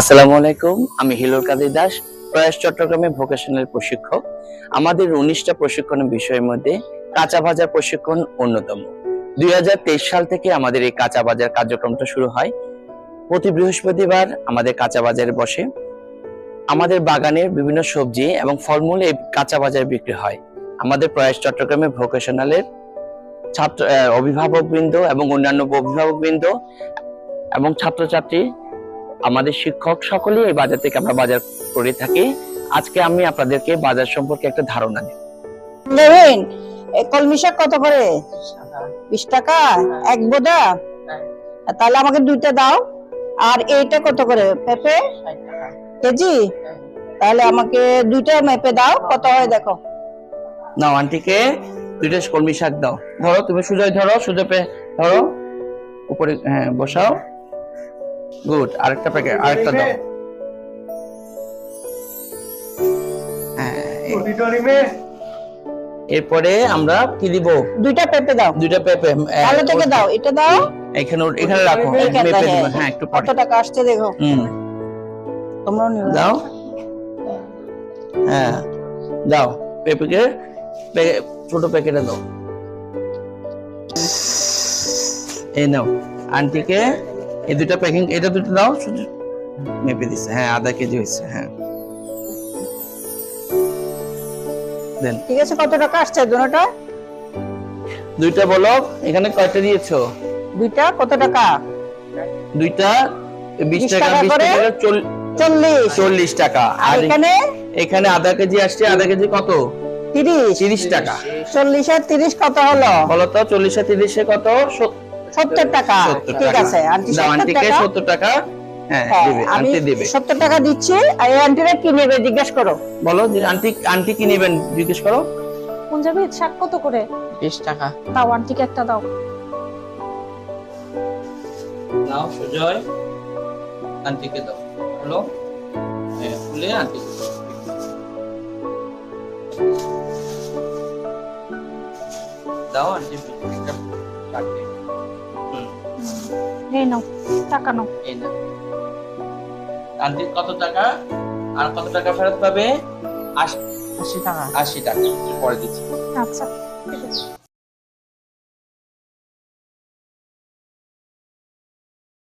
আসসালামু আলাইকুম, আমি হিলোর কাদের দাস, প্রয়াস চট্টগ্রামে ভোকেশনাল প্রশিক্ষক। আমাদের উনিশটা প্রশিক্ষণের বিষয়ের মধ্যে কাঁচা বাজার প্রশিক্ষণ অন্যতম। দুই হাজার তেইশ সাল থেকে আমাদের এই কাঁচা বাজার কার্যক্রমটা শুরু হয়। প্রতি বৃহস্পতিবার আমাদের কাঁচা বাজারে বসে। আমাদের বাগানের বিভিন্ন সবজি এবং ফলমূল এই কাঁচা বাজারে বিক্রি হয়। আমাদের প্রয়াস চট্টগ্রামে ভোকেশনালের ছাত্র অভিভাবকবৃন্দ এবং অন্যান্য অভিভাবকবৃন্দ এবং ছাত্রছাত্রী আমাদের শিক্ষক সকলেই এই বাজার থেকে আমরা বাজার করে থাকি। আজকে আমি আপনাদেরকে বাজার সম্পর্কে একটা ধারণা দিই নেবেন? কলমি শাক কত করে? বিশ টাকা? এক বোদা? তাহলে আমাকে দুইটা দাও। আর এইটা কত করে? পেঁপে কেজি? তাহলে আমাকে দুইটা মেপে দাও। কত হয় দেখো। নাও আন্টিকে দুইটা কলমি শাক দাও। ধরো তুমি সুজয় ধরো সুজয় ধরো। উপরে হ্যাঁ বসাও। গুড আরেকটা প্যাকেট আরেকটা দাও। হ্যাঁ, এরপরে আমরা কি দিব? দুইটা পেঁপে দাও। দুইটা পেঁপে ভালো থেকে দাও। এটা দাও। এখানে এখানে রাখো। এইখানটা, মেপে দিব। হ্যাঁ। হ্যাঁ একটু কত টাকা আসছে দেখো। হুম। তোমরাও নিও। দাও। হ্যাঁ। দাও। পেঁপেকে পে- ছোট প্যাকেটে দাও। এই নাও। আন্টিকে এই দুটা প্যাকিং এটা দুটো দাও শুধু মেপে দিছে। হ্যাঁ আধা কেজি হয়েছে হ্যাঁ। দেন। ঠিক আছে কত টাকা আসছে দুটোটা? দুইটা বলো এখানে কয়টা দিয়েছ? দুইটা কত টাকা? দুইটা 20 টাকা টাকা বিশ করে? টাকা চল- চল্লিশ। চল্লিশ টাকা। আর আর এখানে? এখানে আধা কেজি আসছে আধা কেজি কত? তিরিশ। তিরিশ টাকা। চল্লিশ আর তিরিশ কত হলো? বলো তো চল্লিশে তিরিশে কত? সত- সত্তর টাকা। ঠিক আছে আন্টি সত্তর টাকা। হ্যাঁ হ্যাঁ, দিবে আমি সত্তর টাকা দিচ্ছি এই আন্টিরা কি নেবে জিজ্ঞেস করো। বলো যে আন্টি আন্টি কি নেবেন জিজ্ঞেস করো। পঞ্জাবি শাক কত করে? বিশ টাকা। দাও আন্টিকে একটা দাও। নাও সুজয় আন্টিকে দাও। বলো হ্যাঁ খুলে আন্টিকে দাও দাও আন্টি। এই নাও টাকা নাও। এই না আন্টি কত টাকা? আর কত টাকা ফেরত পাবে? আশি আশি টাকা। আশি টাকা। পরে দিচ্ছি। আচ্ছা ঠিক আছে।